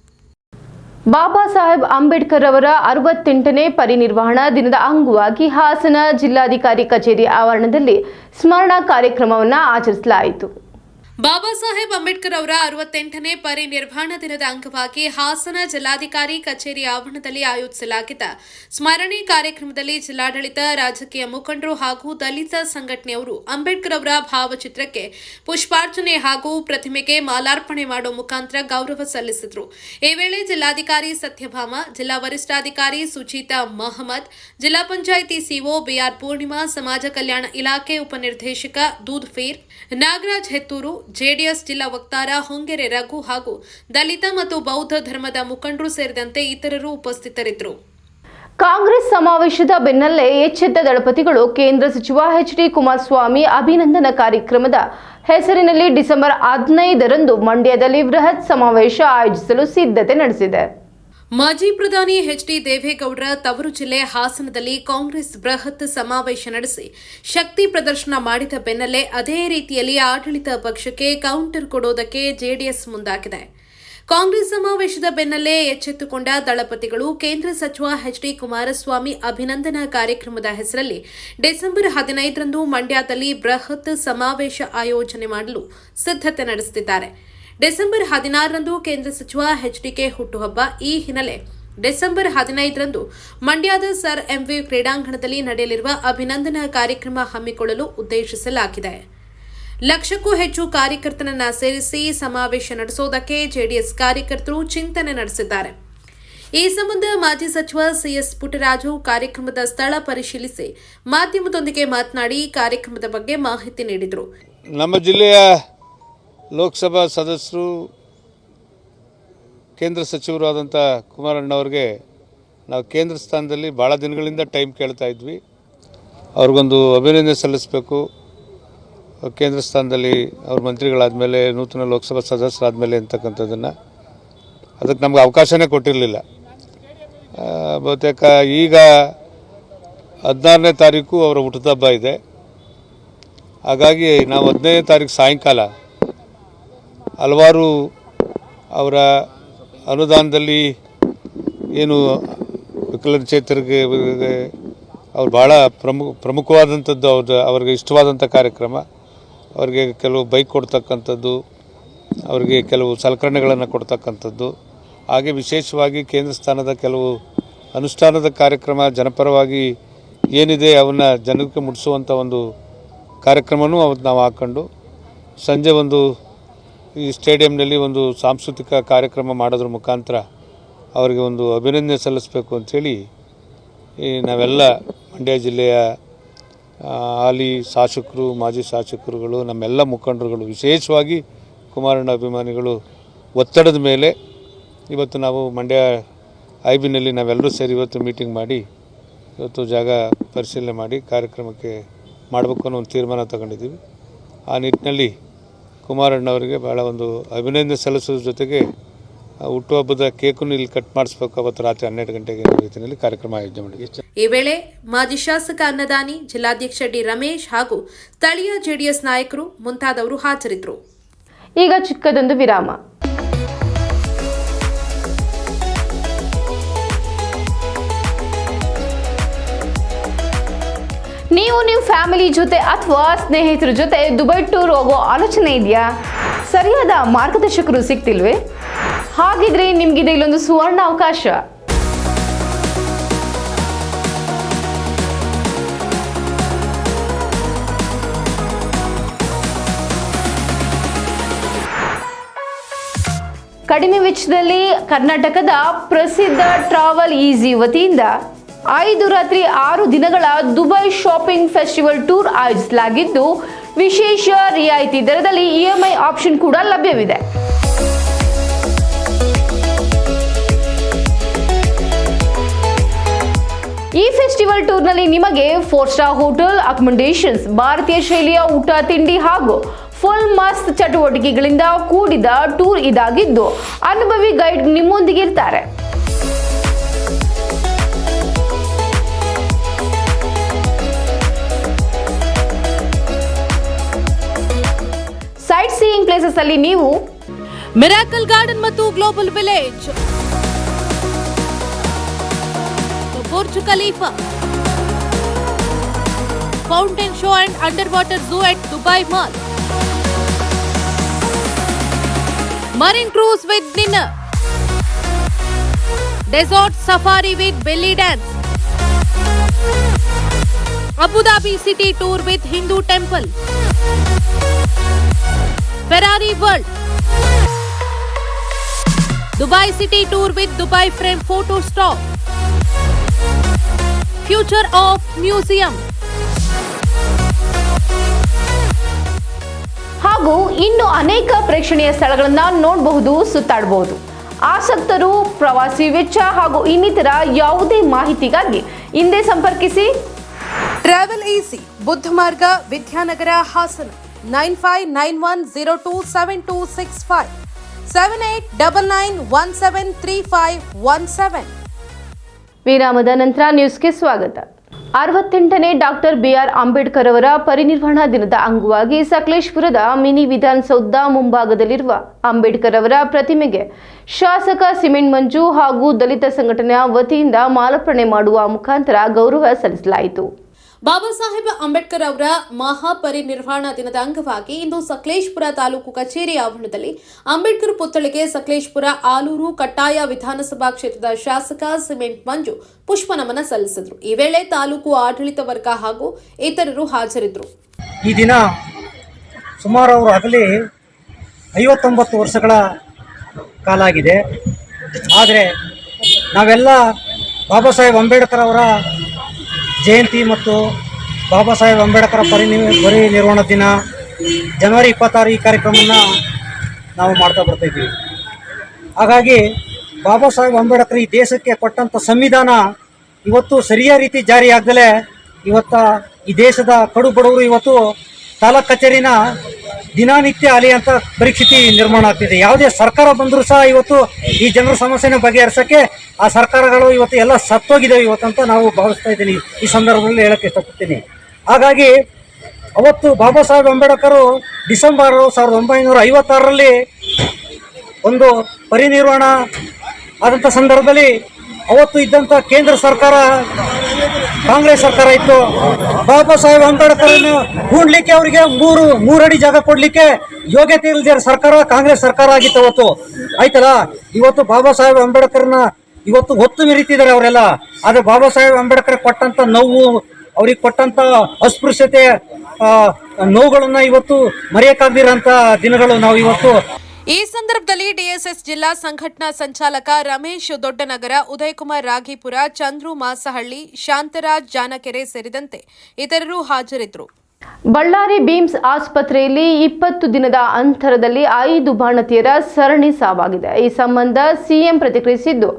ಬಾಬಾ ಸಾಹೇಬ್ ಅಂಬೇಡ್ಕರ್ ಅವರ ಅರವತ್ತೆಂಟನೇ ಪರಿನಿರ್ವಹಣಾ ದಿನದ ಅಂಗವಾಗಿ ಹಾಸನ ಜಿಲ್ಲಾಧಿಕಾರಿ ಕಚೇರಿ ಆವರಣದಲ್ಲಿ ಸ್ಮರಣಾ ಕಾರ್ಯಕ್ರಮವನ್ನು ಆಚರಿಸಲಾಯಿತು. ಬಾಬಾ ಸಾಹೇಬ್ ಅಂಬೇಡ್ಕರ್ ಅವರ ಅರವತ್ತೆಂಟನೇ ಪರಿನಿರ್ವಾಣ ದಿನದ ಅಂಗವಾಗಿ ಹಾಸನ ಜಿಲ್ಲಾಧಿಕಾರಿ ಕಚೇರಿ ಆವರಣದಲ್ಲಿ ಆಯೋಜಿಸಲಾಗಿದ್ದ ಸ್ಮರಣೆ ಕಾರ್ಯಕ್ರಮದಲ್ಲಿ ಜಿಲ್ಲಾಡಳಿತ, ರಾಜಕೀಯ ಮುಖಂಡರು ಹಾಗೂ ದಲಿತ ಸಂಘಟನೆಯವರು ಅಂಬೇಡ್ಕರ್ ಅವರ ಭಾವಚಿತ್ರಕ್ಕೆ ಪುಷ್ಪಾರ್ಚನೆ ಹಾಗೂ ಪ್ರತಿಮೆಗೆ ಮಾಲಾರ್ಪಣೆ ಮಾಡುವ ಮುಖಾಂತರ ಗೌರವ ಸಲ್ಲಿಸಿದರು. ಈ ವೇಳೆ ಜಿಲ್ಲಾಧಿಕಾರಿ ಸತ್ಯಭಾಮ, ಜಿಲ್ಲಾ ವರಿಷ್ಠಾಧಿಕಾರಿ ಸುಜೀತಾ ಮಹಮ್ಮದ್, ಜಿಲ್ಲಾ ಪಂಚಾಯಿತಿ ಸಿಒ ಬಿಆರ್ ಪೂರ್ಣಿಮಾ, ಸಮಾಜ ಕಲ್ಯಾಣ ಇಲಾಖೆ ಉಪನಿರ್ದೇಶಕ ದೂದ್ ಫೀರ್ ನಾಗರಾಜ್ ಹೆತ್ತೂರು ಜೆಡಿಎಸ್ ಜಿಲ್ಲಾ ವಕ್ತಾರ ಹೊಂಗೆರೆ ರಘು ಹಾಗೂ ದಲಿತ ಮತ್ತು ಬೌದ್ಧ ಧರ್ಮದ ಮುಖಂಡರು ಸೇರಿದಂತೆ ಇತರರು ಉಪಸ್ಥಿತರಿದ್ದರು. ಕಾಂಗ್ರೆಸ್ ಸಮಾವೇಶದ ಬೆನ್ನಲ್ಲೇ ಎಚ್ಚೆದ್ದ ದಳಪತಿಗಳು ಕೇಂದ್ರ ಸಚಿವ ಎಚ್ ಡಿ ಕುಮಾರಸ್ವಾಮಿ ಅಭಿನಂದನಾ ಕಾರ್ಯಕ್ರಮದ ಹೆಸರಿನಲ್ಲಿ ಡಿಸೆಂಬರ್ ಹದಿನೈದರಂದು ಮಂಡ್ಯದಲ್ಲಿ ಬೃಹತ್ ಸಮಾವೇಶ ಆಯೋಜಿಸಲು ಸಿದ್ಧತೆ ನಡೆಸಿದೆ. ಮಾಜಿ ಪ್ರಧಾನಿ ಎಚ್ ಡಿ ದೇವೇಗೌಡರ ತವರು ಜಿಲ್ಲೆ ಹಾಸನದಲ್ಲಿ ಕಾಂಗ್ರೆಸ್ ಬೃಹತ್ ಸಮಾವೇಶ ನಡೆಸಿ ಶಕ್ತಿ ಪ್ರದರ್ಶನ ಮಾಡಿದ ಬೆನ್ನಲ್ಲೇ ಅದೇ ರೀತಿಯಲ್ಲಿ ಆಡಳಿತ ಪಕ್ಷಕ್ಕೆ ಕೌಂಟರ್ ಕೊಡೋದಕ್ಕೆ ಜೆಡಿಎಸ್ ಮುಂದಾಗಿದೆ. ಕಾಂಗ್ರೆಸ್ ಸಮಾವೇಶದ ಬೆನ್ನಲ್ಲೇ ಎಚ್ಚೆತ್ತುಕೊಂಡ ದಳಪತಿಗಳು ಕೇಂದ್ರ ಸಚಿವ ಎಚ್ ಡಿ ಕುಮಾರಸ್ವಾಮಿ ಅಭಿನಂದನಾ ಕಾರ್ಯಕ್ರಮದ ಹೆಸರಲ್ಲಿ ಡಿಸೆಂಬರ್ ಹದಿನೈದರಂದು ಮಂಡ್ಯದಲ್ಲಿ ಬೃಹತ್ ಸಮಾವೇಶ ಆಯೋಜನೆ ಮಾಡಲು ಸಿದ್ಧತೆ ನಡೆಸುತ್ತಿದ್ದಾರೆ. ಡಿಸೆಂಬರ್ ಹದಿನಾರರಂದು ಕೇಂದ್ರ ಸಚಿವ ಎಚ್ಡಿಕೆ ಹುಟ್ಟುಹಬ್ಬ. ಈ ಹಿನ್ನೆಲೆ ಡಿಸೆಂಬರ್ ಹದಿನೈದರಂದು ಮಂಡ್ಯದ ಸರ್ ಎಂವಿ ಕ್ರೀಡಾಂಗಣದಲ್ಲಿ ನಡೆಯಲಿರುವ ಅಭಿನಂದನಾ ಕಾರ್ಯಕ್ರಮ ಹಮ್ಮಿಕೊಳ್ಳಲು ಉದ್ದೇಶಿಸಲಾಗಿದೆ. ಲಕ್ಷಕ್ಕೂ ಹೆಚ್ಚು ಕಾರ್ಯಕರ್ತರನ್ನ ಸೇರಿಸಿ ಸಮಾವೇಶ ನಡೆಸೋದಕ್ಕೆ ಜೆಡಿಎಸ್ ಕಾರ್ಯಕರ್ತರು ಚಿಂತನೆ ನಡೆಸಿದ್ದಾರೆ. ಈ ಸಂಬಂಧ ಮಾಜಿ ಸಚಿವ ಸಿಎಸ್ ಪುಟ್ಟರಾಜು ಕಾರ್ಯಕ್ರಮದ ಸ್ಥಳ ಪರಿಶೀಲಿಸಿ ಮಾಧ್ಯಮದೊಂದಿಗೆ ಮಾತನಾಡಿ ಕಾರ್ಯಕ್ರಮದ ಬಗ್ಗೆ ಮಾಹಿತಿ ನೀಡಿದರು. ನಮ್ಮ ಜಿಲ್ಲೆಯ ಲೋಕಸಭಾ ಸದಸ್ಯರು, ಕೇಂದ್ರ ಸಚಿವರು ಆದಂಥ ಕುಮಾರಣ್ಣವ್ರಿಗೆ ನಾವು ಕೇಂದ್ರ ಸ್ಥಾನದಲ್ಲಿ ಭಾಳ ದಿನಗಳಿಂದ ಟೈಮ್ ಕೇಳ್ತಾ ಇದ್ವಿ. ಅವ್ರಿಗೊಂದು ಅಭಿನಂದನೆ ಸಲ್ಲಿಸಬೇಕು. ಕೇಂದ್ರ ಸ್ಥಾನದಲ್ಲಿ ಅವ್ರ ಮಂತ್ರಿಗಳಾದಮೇಲೆ, ನೂತನ ಲೋಕಸಭಾ ಸದಸ್ಯರಾದ ಮೇಲೆ ಅಂತಕ್ಕಂಥದ್ದನ್ನು. ಅದಕ್ಕೆ ನಮ್ಗೆ ಅವಕಾಶನೇ ಕೊಟ್ಟಿರಲಿಲ್ಲ. ಬಹುತೇಕ ಈಗ ಹದಿನಾರನೇ ತಾರೀಕು ಅವರ ಹುಟ್ಟದಬ್ಬ ಇದೆ. ಹಾಗಾಗಿ ನಾವು ಹದಿನೈದನೇ ತಾರೀಕು ಸಾಯಂಕಾಲ ಹಲವಾರು ಅವರ ಅನುದಾನದಲ್ಲಿ ಏನು ವಿಕಲಚೇತರಿಗೆ ಅವ್ರು ಭಾಳ ಪ್ರಮುಖ ಪ್ರಮುಖವಾದಂಥದ್ದು ಅವ್ರದ್ದು ಅವ್ರಿಗೆ ಇಷ್ಟವಾದಂಥ ಕಾರ್ಯಕ್ರಮ. ಅವ್ರಿಗೆ ಕೆಲವು ಬೈಕ್ ಕೊಡ್ತಕ್ಕಂಥದ್ದು, ಅವರಿಗೆ ಕೆಲವು ಸಲಕರಣೆಗಳನ್ನು ಕೊಡ್ತಕ್ಕಂಥದ್ದು. ಹಾಗೆ ವಿಶೇಷವಾಗಿ ಕೇಂದ್ರ ಸ್ಥಾನದ ಕೆಲವು ಅನುಷ್ಠಾನದ ಕಾರ್ಯಕ್ರಮ, ಜನಪರವಾಗಿ ಏನಿದೆ ಅವನ್ನ ಜನಕ್ಕೆ ಮುಟ್ಟಿಸುವಂಥ ಒಂದು ಕಾರ್ಯಕ್ರಮವೂ ಅವತ್ತು ನಾವು ಹಾಕ್ಕೊಂಡು, ಸಂಜೆ ಒಂದು ಈ ಸ್ಟೇಡಿಯಂನಲ್ಲಿ ಒಂದು ಸಾಂಸ್ಕೃತಿಕ ಕಾರ್ಯಕ್ರಮ ಮಾಡೋದ್ರ ಮುಖಾಂತರ ಅವರಿಗೆ ಒಂದು ಅಭಿನಂದನೆ ಸಲ್ಲಿಸಬೇಕು ಅಂಥೇಳಿ ಈ ನಾವೆಲ್ಲ ಮಂಡ್ಯ ಜಿಲ್ಲೆಯ ಹಾಲಿ ಶಾಸಕರು, ಮಾಜಿ ಶಾಸಕರುಗಳು, ನಮ್ಮೆಲ್ಲ ಮುಖಂಡರುಗಳು, ವಿಶೇಷವಾಗಿ ಕುಮಾರಣ್ಣ ಅಭಿಮಾನಿಗಳು ಒತ್ತಡದ ಮೇಲೆ ಇವತ್ತು ನಾವು ಮಂಡ್ಯ ಐಬಿನಲ್ಲಿ ಬಿನಲ್ಲಿ ನಾವೆಲ್ಲರೂ ಸೇರಿ ಇವತ್ತು ಮೀಟಿಂಗ್ ಮಾಡಿ, ಇವತ್ತು ಜಾಗ ಪರಿಶೀಲನೆ ಮಾಡಿ ಕಾರ್ಯಕ್ರಮಕ್ಕೆ ಮಾಡಬೇಕು ಅನ್ನೋ ಒಂದು ತೀರ್ಮಾನ ತಗೊಂಡಿದ್ದೀವಿ. ಆ ನಿಟ್ಟಿನಲ್ಲಿ ಕುಮಾರಣ್ಣವರಿಗೆ ಭಾಳ ಒಂದು ಅಭಿನಂದನೆ ಸಲ್ಲಿಸೋದ್ರ ಜೊತೆಗೆ ಹುಟ್ಟುಹಬ್ಬದ ಕೇಕನ್ನು ಇಲ್ಲಿ ಕಟ್ ಮಾಡಿಸ್ಬೇಕು. ಅವತ್ತು ರಾತ್ರಿ ಹನ್ನೆರಡು ಗಂಟೆಗೆ ರೀತಿಯಲ್ಲಿ ಕಾರ್ಯಕ್ರಮ ಆಯೋಜನೆ ಮಾಡಿದೆ ಈ ವೇಳೆ ಮಾಜಿ ಶಾಸಕ ಅನ್ನದಾನಿ ಜಿಲ್ಲಾಧ್ಯಕ್ಷ ಡಿ ರಮೇಶ್ ಹಾಗೂ ಸ್ಥಳೀಯ ಜೆಡಿಎಸ್ ನಾಯಕರು ಮುಂತಾದವರು ಹಾಜರಿದ್ದರು. ಈಗ ಚಿಕ್ಕದೊಂದು ವಿರಾಮ. ನೀವು ನಿಮ್ಮ ಫ್ಯಾಮಿಲಿ ಜೊತೆ ಅಥವಾ ಸ್ನೇಹಿತರ ಜೊತೆ ದುಬೈ ಟೂರ್ ಹೋಗೋ ಆಲೋಚನೆ ಇದೆಯಾ? ಸರಿಯಾದ ಮಾರ್ಗದರ್ಶಕರು ಸಿಗ್ತಿಲ್ವೇ? ಹಾಗಿದ್ರೆ ನಿಮ್ಗಿದೆ ಇಲ್ಲೊಂದು ಸುವರ್ಣ ಅವಕಾಶ. ಕಡಿಮೆ ವೆಚ್ಚದಲ್ಲಿ ಕರ್ನಾಟಕದ ಪ್ರಸಿದ್ಧ ಟ್ರಾವೆಲ್ ಈಸಿ ವತಿಯಿಂದ ಐದು ರಾತ್ರಿ ಆರು ದಿನಗಳ ದುಬೈ ಶಾಪಿಂಗ್ ಫೆಸ್ಟಿವಲ್ ಟೂರ್ ಆಯೋಜಿಸಲಾಗಿದ್ದು, ವಿಶೇಷ ರಿಯಾಯಿತಿ ದರದಲ್ಲಿ ಇಎಂಐ ಆಪ್ಷನ್ ಕೂಡ ಲಭ್ಯವಿದೆ. ಈ ಫೆಸ್ಟಿವಲ್ ಟೂರ್ನಲ್ಲಿ ನಿಮಗೆ ಫೋರ್ ಸ್ಟಾರ್ ಹೋಟೆಲ್, ಅಕಮಂಡೇಷನ್ಸ್, ಭಾರತೀಯ ಶೈಲಿಯ ಊಟ, ತಿಂಡಿ ಹಾಗೂ ಫುಲ್ ಮಸ್ತ್ ಚಟುವಟಿಕೆಗಳಿಂದ ಕೂಡಿದ ಟೂರ್ ಇದಾಗಿದ್ದು, ಅನುಭವಿ ಗೈಡ್ ನಿಮ್ಮೊಂದಿಗೆ ಇರ್ತಾರೆ ಪ್ಲೇಸಸ್ ಅಲ್ಲಿ ನೀವು ಮಿರಾಕಲ್ ಗಾರ್ಡನ್ ಮತ್ತು Global Village Burj Khalifa fountain show and under water zoo at Dubai Mall marine cruise with dinner desert safari with belly dance Abu Dhabi city tour with Hindu temple Ferrari world Dubai city tour with Dubai frame photo stop future of museum ಹಾಗೂ ಇನ್ನು ಅನೇಕ ಪ್ರೇಕ್ಷಣೀಯ ಸ್ಥಳಗಳನ್ನ ನೋಡಬಹುದು ಸುತ್ತಾಡಬಹುದು. ಆಸಕ್ತರು ಪ್ರವಾಸಿ ವೆಚ್ಚ ಹಾಗೂ ಇನ್ನಿತರ ಯಾವುದೇ ಮಾಹಿತಿಗಾಗಿ ಹಿಂದೆ ಸಂಪರ್ಕಿಸಿ. Travel easy Buddha Marga Vidyanagara Hassan. Nine five nine one zero two seven two six five. Seven eight double nine one seven three five one seven ವಿರಾಮದ ನಂತರ ನ್ಯೂಸ್ಗೆ ಸ್ವಾಗತ. ಅರವತ್ತೆಂಟನೇ ಡಾಕ್ಟರ್ ಬಿಆರ್ ಅಂಬೇಡ್ಕರ್ ಅವರ ಪರಿನಿರ್ವಾಣ ದಿನದ ಅಂಗವಾಗಿ ಸಕಲೇಶ್ಪುರದ ಮಿನಿ ವಿಧಾನಸೌಧ ಮುಂಭಾಗದಲ್ಲಿರುವ ಅಂಬೇಡ್ಕರ್ ಅವರ ಪ್ರತಿಮೆಗೆ ಶಾಸಕ ಸಿಮೆಂಟ್ ಮಂಜು ಹಾಗೂ ದಲಿತ ಸಂಘಟನೆಯ ವತಿಯಿಂದ ಮಾಲಾರ್ಪಣೆ ಮಾಡುವ ಮುಖಾಂತರ ಗೌರವ ಸಲ್ಲಿಸಲಾಯಿತು. ಬಾಬಾ ಸಾಹೇಬ್ ಅಂಬೇಡ್ಕರ್ ಅವರ ಮಹಾಪರಿನಿರ್ವಾಣ ದಿನದ ಅಂಗವಾಗಿ ಇಂದು ಸಕಲೇಶ್ಪುರ ತಾಲೂಕು ಕಚೇರಿ ಆವರಣದಲ್ಲಿ ಅಂಬೇಡ್ಕರ್ ಪುತ್ಥಳಿಗೆ ಸಕಲೇಶ್ಪುರ ಆಲೂರು ಕಟ್ಟಾಯ ವಿಧಾನಸಭಾ ಕ್ಷೇತ್ರದ ಶಾಸಕ ಸಿಮೆಂಟ್ ಮಂಜು ಪುಷ್ಪ ನಮನ ಸಲ್ಲಿಸಿದರು. ಈ ವೇಳೆ ತಾಲೂಕು ಆಡಳಿತ ವರ್ಗ ಹಾಗೂ ಇತರರು ಹಾಜರಿದ್ದರು. ಈ ದಿನ ಸುಮಾರು ಅವರು ಆಗಲಿ ಐವತ್ತೊಂಬತ್ತು ವರ್ಷಗಳ ಕಾಲ ಆಗಿದೆ. ಆದರೆ ನಾವೆಲ್ಲ ಬಾಬಾ ಸಾಹೇಬ್ ಅಂಬೇಡ್ಕರ್ ಅವರ ಜಯಂತಿ ಮತ್ತು ಬಾಬಾ ಸಾಹೇಬ್ ಅಂಬೇಡ್ಕರ್ ಪರಿನಿ ಪರಿನಿರ್ವಾಣ ದಿನ ಜನವರಿ ಇಪ್ಪತ್ತಾರು ಈ ಕಾರ್ಯಕ್ರಮವನ್ನು ನಾವು ಮಾಡ್ತಾ ಬರ್ತಾಯಿದ್ದೀವಿ ಹಾಗಾಗಿ ಬಾಬಾ ಸಾಹೇಬ್ ಅಂಬೇಡ್ಕರ್ ಈ ದೇಶಕ್ಕೆ ಕೊಟ್ಟಂಥ ಸಂವಿಧಾನ ಇವತ್ತು ಸರಿಯಾದ ರೀತಿ ಜಾರಿಯಾಗದಲೇ ಇವತ್ತ ಈ ದೇಶದ ಕಡು ಬಡವರು ಇವತ್ತು ತಾಲೂಕ್ ಕಚೇರಿನ ದಿನನಿತ್ಯ ಅಲೆಯಂತ ಪರಿಸ್ಥಿತಿ ನಿರ್ಮಾಣ ಆಗ್ತಿದೆ. ಯಾವುದೇ ಸರ್ಕಾರ ಬಂದರೂ ಸಹ ಇವತ್ತು ಈ ಜನರ ಸಮಸ್ಯೆನ ಬಗೆಹರಿಸೋಕ್ಕೆ ಆ ಸರ್ಕಾರಗಳು ಇವತ್ತು ಎಲ್ಲ ಸತ್ತೋಗಿದ್ದಾವೆ ಇವತ್ತಂತ ನಾವು ಭಾವಿಸ್ತಾ ಇದ್ದೀನಿ. ಈ ಸಂದರ್ಭದಲ್ಲಿ ಹೇಳೋಕ್ಕೆ ಇಷ್ಟಪಡ್ತೀನಿ. ಹಾಗಾಗಿ ಅವತ್ತು ಬಾಬಾ ಸಾಹೇಬ್ ಅಂಬೇಡ್ಕರು ಡಿಸೆಂಬರ್ ಸಾವಿರದ ಒಂಬೈನೂರ ಐವತ್ತಾರರಲ್ಲಿ ಒಂದು ಪರಿನಿರ್ವಾಣ ಆದಂಥ ಸಂದರ್ಭದಲ್ಲಿ ಅವತ್ತು ಇದ್ದಂಥ ಕೇಂದ್ರ ಸರ್ಕಾರ, ಕಾಂಗ್ರೆಸ್ ಸರ್ಕಾರ ಇತ್ತು. ಬಾಬಾ ಸಾಹೇಬ್ ಅಂಬೇಡ್ಕರನ್ನು ಹೂಡ್ಲಿಕ್ಕೆ ಅವರಿಗೆ ಮೂರು, ಮೂರಡಿ ಜಾಗ ಕೊಡಲಿಕ್ಕೆ ಯೋಗ್ಯತೆ ಇಲ್ಲದೆ ಸರ್ಕಾರ, ಕಾಂಗ್ರೆಸ್ ಸರ್ಕಾರ ಆಗಿತ್ತು ಅವತ್ತು. ಆಯ್ತಲ್ಲ? ಇವತ್ತು ಬಾಬಾ ಸಾಹೇಬ್ ಅಂಬೇಡ್ಕರ್ನ ಇವತ್ತು ಹೊತ್ತು ಮೆರೀತಿದ್ದಾರೆ ಅವರೆಲ್ಲ. ಆದರೆ ಬಾಬಾ ಸಾಹೇಬ್ ಅಂಬೇಡ್ಕರ್ ಕೊಟ್ಟಂತ ನೋವು, ಅವ್ರಿಗೆ ಕೊಟ್ಟಂತ ಅಸ್ಪೃಶ್ಯತೆ ನೋವುಗಳನ್ನ ಇವತ್ತು ಮರೆಯಕ್ಕಾಗದಿರೋಂಥ ದಿನಗಳು ನಾವು ಇವತ್ತು ಈ ಸಂದರ್ಭದಲ್ಲಿ ಡಿಎಸ್ಎಸ್ ಜಿಲ್ಲಾ ಸಂಘಟನಾ ಸಂಚಾಲಕ ರಮೇಶ್ ದೊಡ್ಡನಗರ, ಉದಯಕುಮಾರ್ ರಾಗಿಪುರ ಚಂದ್ರು ಮಾಸಹಳ್ಳಿ, ಶಾಂತರಾಜ್ ಜಾನಕೆರೆ ಸೇರಿದಂತೆ ಇತರರು ಹಾಜರಿದ್ದರು. ಬಳ್ಳಾರಿ ಬೀಮ್ಸ್ ಆಸ್ಪತ್ರೆಯಲ್ಲಿ ಇಪ್ಪತ್ತು ದಿನದ ಅಂತರದಲ್ಲಿ ಐದು ಬಾಣತಿಯರ ಸರಣಿ ಸಾವಾಗಿದೆ. ಈ ಸಂಬಂಧ ಸಿಎಂ ಪ್ರತಿಕ್ರಿಯಿಸಿದ್ದು,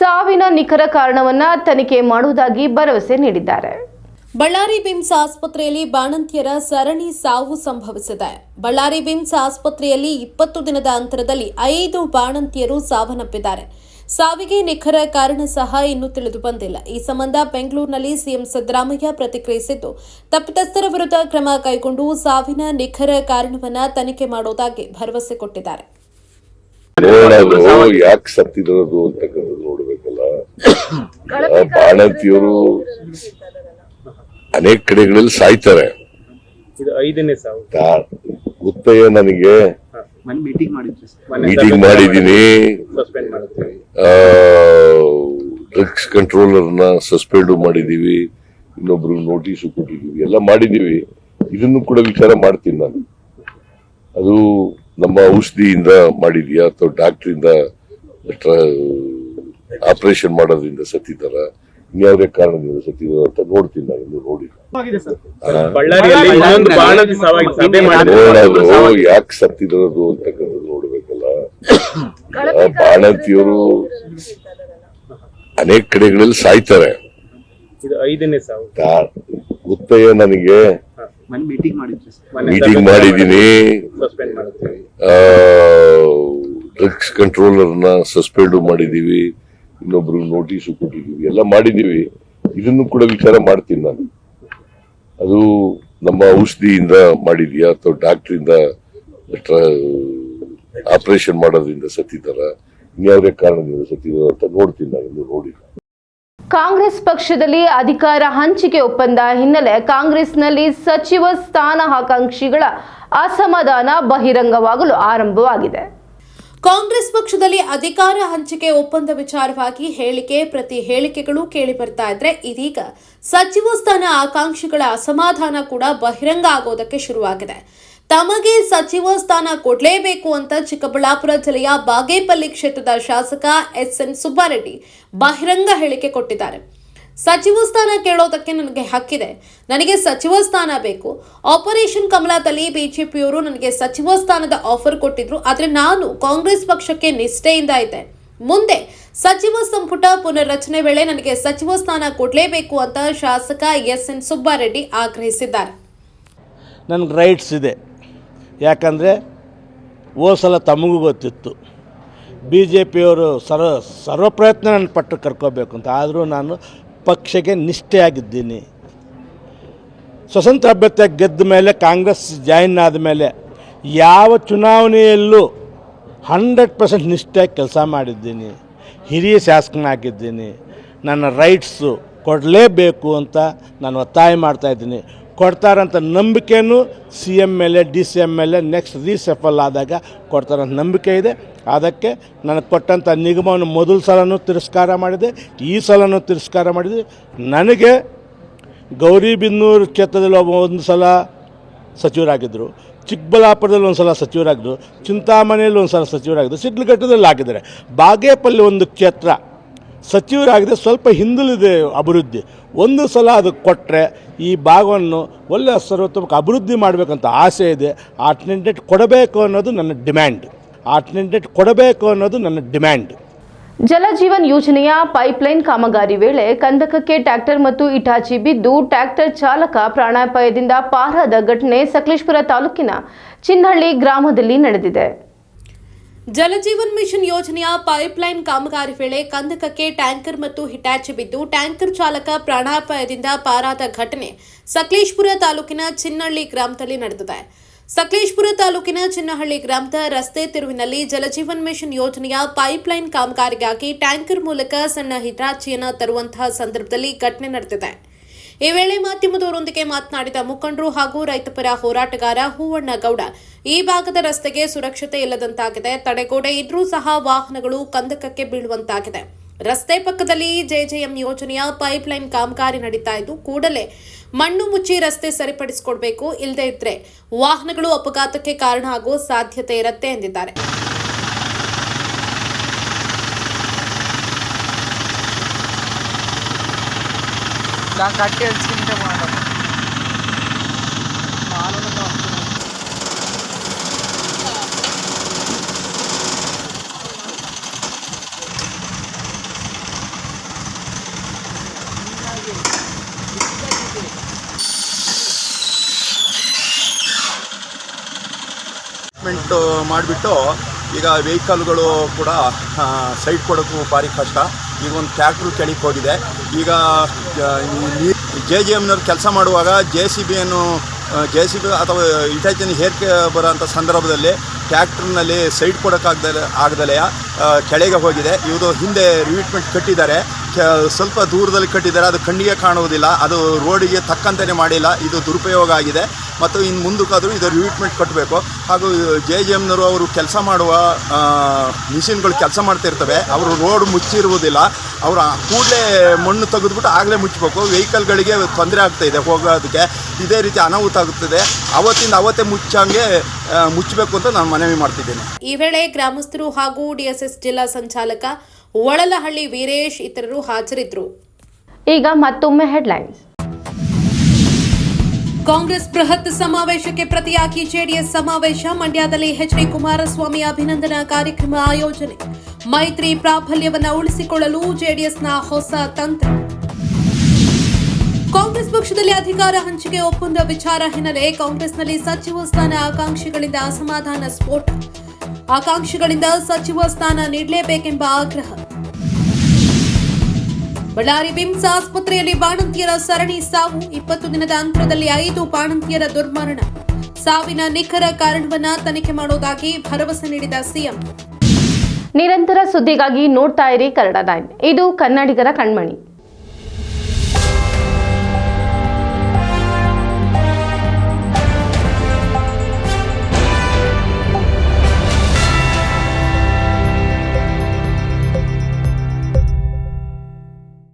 ಸಾವಿನ ನಿಖರ ಕಾರಣವನ್ನ ತನಿಖೆ ಮಾಡುವುದಾಗಿ ಭರವಸೆ ನೀಡಿದ್ದಾರೆ. ಬಳ್ಳಾರಿ ಬಿಮ್ಸ್ ಆಸ್ಪತ್ರೆಯಲ್ಲಿ ಬಾಣಂತಿಯರ ಸರಣಿ ಸಾವು ಸಂಭವಿಸಿದೆ. ಬಳ್ಳಾರಿ ಬಿಮ್ಸ್ ಆಸ್ಪತ್ರೆಯಲ್ಲಿ ಇಪ್ಪತ್ತು ದಿನದ ಅಂತರದಲ್ಲಿ ಐದು ಬಾಣಂತಿಯರು ಸಾವನ್ನಪ್ಪಿದ್ದಾರೆ. ಸಾವಿಗೆ ನಿಖರ ಕಾರಣ ಸಹ ಇನ್ನೂ ತಿಳಿದು ಬಂದಿಲ್ಲ. ಈ ಸಂಬಂಧ ಬೆಂಗಳೂರಿನಲ್ಲಿ ಸಿಎಂ ಸಿದ್ದರಾಮಯ್ಯ ಪ್ರತಿಕ್ರಿಯಿಸಿದ್ದು, ತಪ್ಪಿತಸ್ಥರ ವಿರುದ್ಧ ಕ್ರಮ ಕೈಗೊಂಡು ಸಾವಿನ ನಿಖರ ಕಾರಣವನ್ನ ತನಿಖೆ ಮಾಡುವುದಾಗಿ ಭರವಸೆ ಕೊಟ್ಟಿದ್ದಾರೆ. ಯಾಕೆ ಸತ್ತಿರೋದು ಅಂತಕ್ಕಂಥದ್ದು ನೋಡ್ಬೇಕಲ್ಲ ಆ ಬಾಣಂತಿಯವರು ಅನೇಕ ಕಡೆಗಳಲ್ಲಿ ಸಾಯ್ತಾರೆ. ಇದು ಐದನೇ ಸಾವು. ತಾ- ಗೊತ್ತಯ್ಯ ನನಗೆ ಮೀಟಿಂಗ್ ಮಾಡಿದ್ರಿ ಮೀಟಿಂಗ್ ಮಾಡಿದೀನಿ ಡ್ರಗ್ಸ್ ಕಂಟ್ರೋಲರ್ನ ಸಸ್ಪೆಂಡ್ ಮಾಡಿದೀವಿ. ಇನ್ನೊಬ್ರು ನೋಟಿಸ್ ಕೊಟ್ಟಿದೀವಿ ಎಲ್ಲ ಮಾಡಿದೀವಿ ಇದನ್ನು ಕೂಡ ವಿಚಾರ ಮಾಡ್ತೀನಿ ನಾನು. ಅದು ನಮ್ಮ ಔಷಧಿಯಿಂದ ಮಾಡಿದ್ಯಾ? ಅಥವಾ ಡಾಕ್ಟ್ರಿಂದ ಆಪರೇಷನ್ ಮಾಡೋದ್ರಿಂದ ಸತ್ತಿದ್ದಾರ? ಇನ್ಯಾವುದೇ ಕಾರಣದಿಂದ ಸತ್ತಿದ್ರು ಅಂತ ನೋಡ್ತೀನಿ ನಾನು ಇನ್ನು ನೋಡಿಲ್ಲ. ಯಾಕೆ ಸತ್ತಿರೋದು ಅಂತಕ್ಕಂಥದ್ದು ನೋಡ್ಬೇಕಲ್ಲ. ಬಾಣಂತಿಯವರು ಅನೇಕ ಕಡೆಗಳಲ್ಲಿ ಸಾಯ್ತಾರೆ. ಗೊತ್ತಯ್ಯ ನನಗೆ ಮೀಟಿಂಗ್ ಮಾಡಿದ್ರಿ ಮೀಟಿಂಗ್ ಮಾಡಿದೀನಿ ಸಸ್ಪೆಂಡ್ ಮಾಡಿದ್ರಿ. ಡ್ರಗ್ಸ್ ಕಂಟ್ರೋಲರ್ನ ಸಸ್ಪೆಂಡ್ ಮಾಡಿದೀವಿ ಇನ್ನೊಬ್ರು ನೋಟಿಸ್ ಕೊಟ್ಟಿದ್ದೀವಿ. ಎಲ್ಲ ಮಾಡಿದ್ದೀವಿ. ಇದನ್ನು ಕೂಡ ವಿಚಾರ ಮಾಡ್ತೀನಿ ನಾನು. ಅದು ನಮ್ಮ ಔಷಧಿಯಿಂದ ಮಾಡಿದ್ಯಾ? ಅಥವಾ ಡಾಕ್ಟ್ರಿಂದ ಆಪರೇಷನ್ ಮಾಡೋದ್ರಿಂದ ಸತ್ತಿದ್ದಾರ? ಇನ್ಯಾವುದೇ ಕಾರಣದಿಂದ ಸತ್ತಿದಾರ ಅಂತ ನೋಡ್ತೀನಿ ನಾನು, ಇನ್ನು ನೋಡಿ. ಕಾಂಗ್ರೆಸ್ ಪಕ್ಷದಲ್ಲಿ ಅಧಿಕಾರ ಹಂಚಿಕೆ ಒಪ್ಪಂದ ಹಿನ್ನೆಲೆ ಕಾಂಗ್ರೆಸ್ನಲ್ಲಿ ಸಚಿವ ಸ್ಥಾನ ಆಕಾಂಕ್ಷಿಗಳ ಅಸಮಾಧಾನ ಬಹಿರಂಗವಾಗಲು ಆರಂಭವಾಗಿದೆ. ಕಾಂಗ್ರೆಸ್ ಪಕ್ಷದಲ್ಲಿ ಅಧಿಕಾರ ಹಂಚಿಕೆ ಒಪ್ಪಂದ ವಿಚಾರವಾಗಿ ಹೇಳಿಕೆ ಪ್ರತಿ ಹೇಳಿಕೆಗಳು ಕೇಳಿ ಬರ್ತಾ ಇದ್ರೆ ಇದೀಗ ಸಚಿವ ಸ್ಥಾನ ಆಕಾಂಕ್ಷಿಗಳ ಅಸಮಾಧಾನ ಕೂಡ ಬಹಿರಂಗ ಆಗೋದಕ್ಕೆ ಶುರುವಾಗಿದೆ. ತಮಗೆ ಸಚಿವ ಸ್ಥಾನ ಕೊಡಲೇಬೇಕು ಅಂತ ಚಿಕ್ಕಬಳ್ಳಾಪುರ ಜಿಲ್ಲೆಯ ಬಾಗೇಪಲ್ಲಿ ಕ್ಷೇತ್ರದ ಶಾಸಕ ಎಸ್ ಎನ್ ಸುಬ್ಬಾರೆಡ್ಡಿ ಬಹಿರಂಗ ಹೇಳಿಕೆ ಕೊಟ್ಟಿದ್ದಾರೆ. ಸಚಿವ ಸ್ಥಾನ ಕೇಳೋದಕ್ಕೆ ನನಗೆ ಹಕ್ಕಿದೆ. ನನಗೆ ಸಚಿವ ಸ್ಥಾನ ಬೇಕು. ಆಪರೇಷನ್ ಕಮಲದಲ್ಲಿ ಬಿಜೆಪಿಯವರು ನನಗೆ ಸಚಿವ ಸ್ಥಾನದ ಆಫರ್ ಕೊಟ್ಟಿದ್ರು. ಆದರೆ ನಾನು ಕಾಂಗ್ರೆಸ್ ಪಕ್ಷಕ್ಕೆ ನಿಷ್ಠೆಯಿಂದ ಇದ್ದೆ. ಮುಂದೆ ಸಚಿವ ಸಂಪುಟ ಪುನರ್ರಚನೆ ವೇಳೆ ನನಗೆ ಸಚಿವ ಸ್ಥಾನ ಕೊಡಲೇಬೇಕು ಅಂತ ಶಾಸಕ ಎಸ್ ಎನ್ ಸುಬ್ಬಾರೆಡ್ಡಿ ಆಗ್ರಹಿಸಿದ್ದಾರೆ. ನನಗೆ ರೈಟ್ಸ್ ಇದೆ. ಯಾಕಂದರೆ ಓ ಸಲ ತಮಗೂ ಗೊತ್ತಿತ್ತು. ಬಿ ಜೆ ಪಿಯವರು ಸರ್ವ ಸರ್ವ ಪ್ರಯತ್ನ ನನ್ನ ಪಟ್ಟು ಕರ್ಕೋಬೇಕು ಅಂತ. ಆದರೂ ನಾನು ಪಕ್ಷಕ್ಕೆ ನಿಷ್ಠೆಯಾಗಿದ್ದೀನಿ. ಸ್ವತಂತ್ರ ಅಭ್ಯರ್ಥಿಯಾಗಿ ಗೆದ್ದ ಮೇಲೆ ಕಾಂಗ್ರೆಸ್ ಜಾಯಿನ್ ಆದ ಮೇಲೆ ಯಾವ ಚುನಾವಣೆಯಲ್ಲೂ ಹಂಡ್ರೆಡ್ ಪರ್ಸೆಂಟ್ ನಿಷ್ಠೆಯಾಗಿ ಕೆಲಸ ಮಾಡಿದ್ದೀನಿ. ಹಿರಿಯ ಶಾಸಕನಾಗಿದ್ದೀನಿ. ನನ್ನ ರೈಟ್ಸು ಕೊಡಲೇಬೇಕು ಅಂತ ನಾನು ಒತ್ತಾಯ ಮಾಡ್ತಾಯಿದ್ದೀನಿ ಕೊಡ್ತಾರಂತ ನಂಬಿಕೆಯನ್ನು C M L A, D C M L A next reshuffle ಆದಾಗ ಕೊಡ್ತಾರಂತ ನಂಬಿಕೆ ಇದೆ. ಅದಕ್ಕೆ ನನಗೆ ಕೊಟ್ಟಂಥ ನಿಗಮವನ್ನು ಮೊದಲ ಸಲನೂ ತಿರಸ್ಕಾರ ಮಾಡಿದೆ, ಈ ಸಲನೂ ತಿರಸ್ಕಾರ ಮಾಡಿದೆ. ನನಗೆ ಗೌರಿಬಿನ್ನೂರು ಕ್ಷೇತ್ರದಲ್ಲಿ ಒಬ್ಬ ಒಂದು ಸಲ ಸಚಿವರಾಗಿದ್ದರು ಚಿಕ್ಕಬಳ್ಳಾಪುರದಲ್ಲಿ ಒಂದು ಸಲ ಸಚಿವರಾಗಿದ್ದರು ಚಿಂತಾಮಣಿಯಲ್ಲಿ ಒಂದು ಸಲ ಸಚಿವರಾಗಿದ್ದರು ಸಿಡ್ಲಘಟ್ಟದಲ್ಲಿ ಆಗಿದ್ದಾರೆ. ಬಾಗೇಪಲ್ಲಿ ಒಂದು ಕ್ಷೇತ್ರ ಸಚಿವರಾಗಿದೆ ಸ್ವಲ್ಪ ಹಿಂದುಳಿದೆ ಅಭಿವೃದ್ಧಿ. ಒಂದು ಸಲ ಅದು ಕೊಟ್ಟರೆ ಈ ಭಾಗವನ್ನು ಒಳ್ಳೆಯ ಸರ್ವೋತ್ತಮಕ್ಕೆ ಅಭಿವೃದ್ಧಿ ಮಾಡಬೇಕಂತ ಆಸೆ ಇದೆ. ಆ ಕೊಡಬೇಕು ಅನ್ನೋದು ನನ್ನ ಡಿಮ್ಯಾಂಡ್ ಆ ಕೊಡಬೇಕು ಅನ್ನೋದು ನನ್ನ ಡಿಮ್ಯಾಂಡ್ ಜಲಜೀವನ್ ಯೋಜನೆಯ ಪೈಪ್ಲೈನ್ ಕಾಮಗಾರಿ ವೇಳೆ ಕಂದಕಕ್ಕೆ ಟ್ರ್ಯಾಕ್ಟರ್ ಮತ್ತು ಇಟಾಚಿ ಬಿದ್ದು ಟ್ರ್ಯಾಕ್ಟರ್ ಚಾಲಕ ಪ್ರಾಣಾಪಾಯದಿಂದ ಪಾರಾದ ಘಟನೆ ಸಕಲೇಶ್ಪುರ ತಾಲೂಕಿನ ಚಿನ್ನಹಳ್ಳಿ ಗ್ರಾಮದಲ್ಲಿ ನಡೆದಿದೆ. ಜಲಜೀವನ್ ಮಿಷನ್ ಯೋಜನೆಯ ಪೈಪ್ಲೈನ್ ಕಾಮಗಾರಿ ವೇಳೆ ಕಂದಕಕ್ಕೆ ಟ್ಯಾಂಕರ್ ಮತ್ತು ಹಿಟಾಚಿ ಬಿದ್ದು ಟ್ಯಾಂಕರ್ ಚಾಲಕ ಪ್ರಾಣಾಪಾಯದಿಂದ ಪಾರಾದ ಘಟನೆ ಸಕಲೇಶ್ಪುರ ತಾಲೂಕಿನ ಚಿನ್ನಹಳ್ಳಿ ಗ್ರಾಮದಲ್ಲಿ ನಡೆದಿದೆ. ಸಕಲೇಶ್ಪುರ ತಾಲೂಕಿನ ಚಿನ್ನಹಳ್ಳಿ ಗ್ರಾಮದ ರಸ್ತೆ ತಿರುವಿನಲ್ಲಿ ಜಲಜೀವನ್ ಮಿಷನ್ ಯೋಜನೆಯ ಪೈಪ್ಲೈನ್ ಕಾಮಗಾರಿಗಾಗಿ ಟ್ಯಾಂಕರ್ ಮೂಲಕ ಸಣ್ಣ ಹಿಟಾಚಿಯನ್ನು ತರುವಂತಹ ಸಂದರ್ಭದಲ್ಲಿ ಘಟನೆ ನಡೆದಿದೆ. ಈ ವೇಳೆ ಮಾಧ್ಯಮದವರೊಂದಿಗೆ ಮಾತನಾಡಿದ ಮುಖಂಡರು ಹಾಗೂ ರೈತಪರ ಹೋರಾಟಗಾರ ಹೂವಣ್ಣ ಗೌಡ, ಈ ಭಾಗದ ರಸ್ತೆಗೆ ಸುರಕ್ಷತೆ ಇಲ್ಲದಂತಾಗಿದೆ. ತಡೆಗೋಡೆ ಇದ್ರೂ ಸಹ ವಾಹನಗಳು ಕಂದಕಕ್ಕೆ ಬೀಳುವಂತಾಗಿದೆ. ರಸ್ತೆ ಪಕ್ಕದಲ್ಲಿ ಜೆಜೆಎಂ ಯೋಜನೆಯ ಪೈಪ್ಲೈನ್ ಕಾಮಗಾರಿ ನಡೀತಾ ಇದ್ದು, ಕೂಡಲೇ ಮಣ್ಣು ಮುಚ್ಚಿ ರಸ್ತೆ ಸರಿಪಡಿಸಿಕೊಡ್ಬೇಕು. ಇಲ್ಲದೇ ಇದ್ರೆ ವಾಹನಗಳು ಅಪಘಾತಕ್ಕೆ ಕಾರಣ ಆಗುವ ಸಾಧ್ಯತೆ ಇರುತ್ತೆ ಎಂದಿದ್ದಾರೆ. ಮೆಂಟ್ ಮಾಡಿಬಿಟ್ಟು ಈಗ ವೆಹಿಕಲ್ಗಳು ಕೂಡ ಸೈಡ್ ಕೊಡೋಕ್ಕೂ ಭಾರಿ ಕಷ್ಟ. ಈಗ ಒಂದು ಟ್ಯಾಕ್ಟ್ರು ಕೆಳಗೆ ಹೋಗಿದೆ. ಈಗ ಜೆ ಜಿ ಎಮ್ನವ್ರು ಕೆಲಸ ಮಾಡುವಾಗ ಜೆ ಸಿ ಬಿಯನ್ನು ಜೆ ಸಿ ಬಿ ಅಥವಾ ಇಟಾಚಿನ ಹೇರ್ಕೆ ಬರೋಂಥ ಸಂದರ್ಭದಲ್ಲಿ ಟ್ಯಾಕ್ಟ್ರ್ನಲ್ಲಿ ಸೈಡ್ ಕೊಡೋಕ್ಕಾಗ್ದಲೆ ಆಗದಲೆ ಕೆಳಗೆ ಹೋಗಿದೆ. ಇವರು ಹಿಂದೆ ರಿವಿಟ್ಮೆಂಟ್ ಕಟ್ಟಿದ್ದಾರೆ. ಸ್ವಲ್ಪ ದೂರದಲ್ಲಿ ಕಟ್ಟಿದ್ದಾರೆ. ಅದು ಕಣ್ಣಿಗೆ ಕಾಣುವುದಿಲ್ಲ. ಅದು ರೋಡಿಗೆ ತಕ್ಕಂತೆಯೇ ಮಾಡಿಲ್ಲ. ಇದು ದುರುಪಯೋಗ ಆಗಿದೆ. ಮತ್ತು ಇನ್ನು ಮುಂದಕ್ಕಾದರೂ ಇದು ರಿವಿಟ್ಮೆಂಟ್ ಕಟ್ಟಬೇಕು. ಹಾಗೂ ಜೆ ಜಿ ಎಮ್ನವರು ಅವರು ಕೆಲಸ ಮಾಡುವ ಮಿಷಿನ್ಗಳು ಕೆಲಸ ಮಾಡ್ತಿರ್ತವೆ. ಅವರು ರೋಡ್ ಮುಚ್ಚಿರುವುದಿಲ್ಲ. ಅವರು ಕೂಡಲೇ ಮಣ್ಣು ತೆಗೆದುಬಿಟ್ಟು ಆಗಲೇ ಮುಚ್ಚಬೇಕು ವೆಹಿಕಲ್ಗಳಿಗೆ ತೊಂದರೆ ಆಗ್ತಾ ಇದೆ ಹೋಗೋದಕ್ಕೆ. ಇದೇ ರೀತಿ ಅನಾಹುತ ಆಗುತ್ತದೆ ಅವತ್ತಿಂದ ಅವತ್ತೇ ಮುಚ್ಚಂಗೆ ಮುಚ್ಚಬೇಕು ಅಂತ ನಾನು ಮನವಿ ಮಾಡ್ತಿದ್ದೇನೆ. ಈ ವೇಳೆ ಗ್ರಾಮಸ್ಥರು ಹಾಗೂ ಡಿಎಸ್ಎಸ್ ಜಿಲ್ಲಾ ಸಂಚಾಲಕ ಒಳಲಹಳ್ಳಿ ವೀರೇಶ್ ಇತರರು ಹಾಜರಿದ್ದರು. ಈಗ ಮತ್ತೊಮ್ಮೆ ಹೆಡ್ಲೈನ್ಸ್ ಕಾಂಗ್ರೆಸ್ ಬೃಹತ್ ಸಮಾವೇಶಕ್ಕೆ ಪ್ರತಿಯಾಗಿ ಜೆಡಿಎಸ್ ಸಮಾವೇಶ. ಮಂಡ್ಯದಲ್ಲಿ ಎಚ್ಡಿ ಕುಮಾರಸ್ವಾಮಿ ಅಭಿನಂದನಾ ಕಾರ್ಯಕ್ರಮ ಆಯೋಜನೆ. ಮೈತ್ರಿ ಪ್ರಾಬಲ್ಯವನ್ನ ಉಳಿಸಿಕೊಳ್ಳಲು ಜೆಡಿಎಸ್ನ ಹೊಸ ತಂತ್ರ. ಕಾಂಗ್ರೆಸ್ ಪಕ್ಷದಲ್ಲಿ ಅಧಿಕಾರ ಹಂಚಿಕೆ ಒಪ್ಪಂದ ವಿಚಾರ ಹಿನ್ನೆಲೆ ಕಾಂಗ್ರೆಸ್ನಲ್ಲಿ ಸಚಿವ ಸ್ಥಾನ ಆಕಾಂಕ್ಷಿಗಳಿಂದ ಅಸಮಾಧಾನ ಸ್ಫೋಟ. ಆಕಾಂಕ್ಷಿಗಳಿಂದ ಸಚಿವ ಸ್ಥಾನ ನೀಡಲೇಬೇಕೆಂಬ ಆಗ್ರಹ. ಬಳ್ಳಾರಿ ಬಿಮ್ಸ್ ಆಸ್ಪತ್ರೆಯಲ್ಲಿ ಬಾಣಂತಿಯರ ಸರಣಿ ಸಾವು ಇಪ್ಪತ್ತು ದಿನದ ಅಂತರದಲ್ಲಿ ಐದು ಬಾಣಂತಿಯರ ದುರ್ಮರಣ. ಸಾವಿನ ನಿಖರ ಕಾರಣವನ್ನ ತನಿಖೆ ಮಾಡುವುದಾಗಿ ಭರವಸೆ ನೀಡಿದ ಸಿಎಂ. ನಿರಂತರ ಸುದ್ದಿಗಾಗಿ ನೋಡ್ತಾ ಇರಿ ಕನ್ನಡ ನೈನ್. ಇದು ಕನ್ನಡಿಗರ ಕಣ್ಮಣಿ.